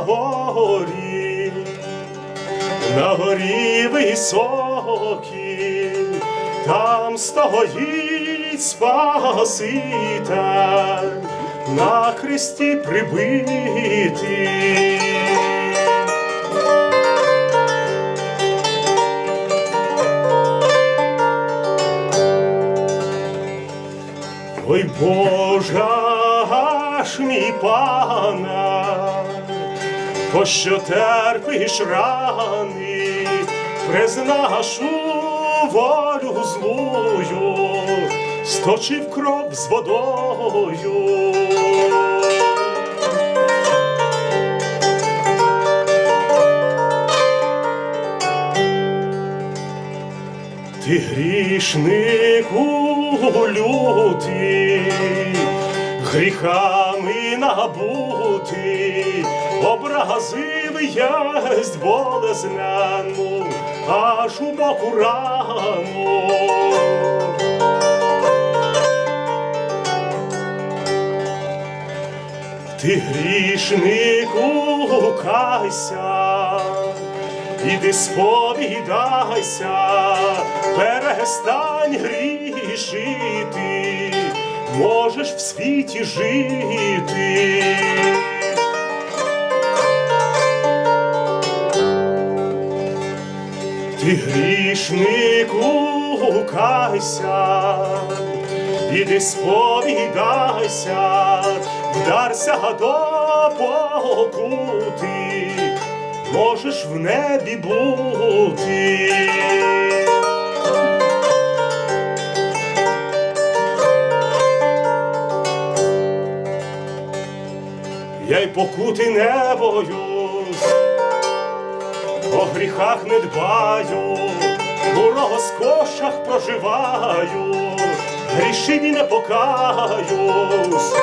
горі, на горі високій, там стоїть спаситель, на хресті прибитий. Ой, Божа, аж мій пана пощо терпиш рани, признашу волю злую, сточив кров з водою. Ти грішнику лютий, гріхами набутий, образив єсть болезненну, аж у боку рану. Ти грішнику кайся, іди сповідайся, перестань грішити, можеш в світі жити. Ти грішнику кайся, іди сповідайся, вдарся до покути, можеш в небі бути. Я й покути не боюсь, о гріхах не дбаю, у розкошах проживаю, грішив і не покаюсь.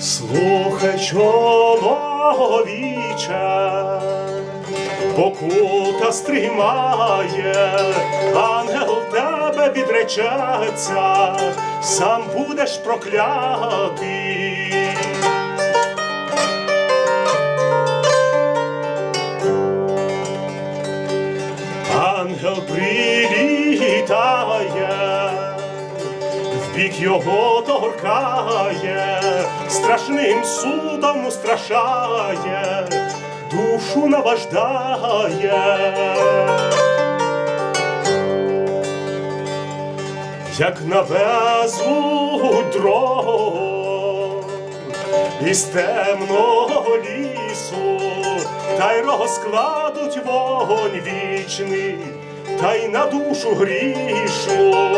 Слухай, чоловіче, покута стримає, ангел тебе відречеться, сам будеш проклятий. Бік його торкає, страшним судом устрашає, душу наваждає. Як навезуть дров із темного лісу, та й розкладуть вогонь вічний, та й на душу грішну.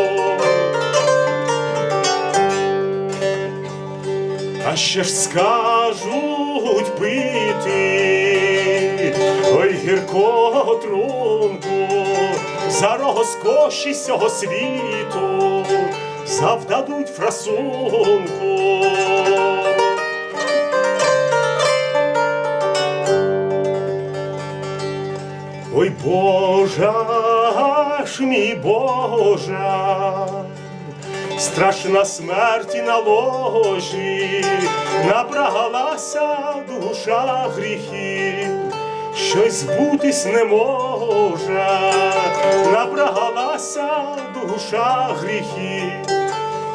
Ще ж скажуть пити, ой гіркого трунку, за розкоші сього світу завдадуть фрасунку. Ой Боже, аж мій Боже, страшна смерті на ложі, набрагалася душа гріхів, щось збутись не може, набрагалася душа гріхів,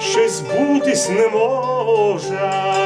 щось збутись не може.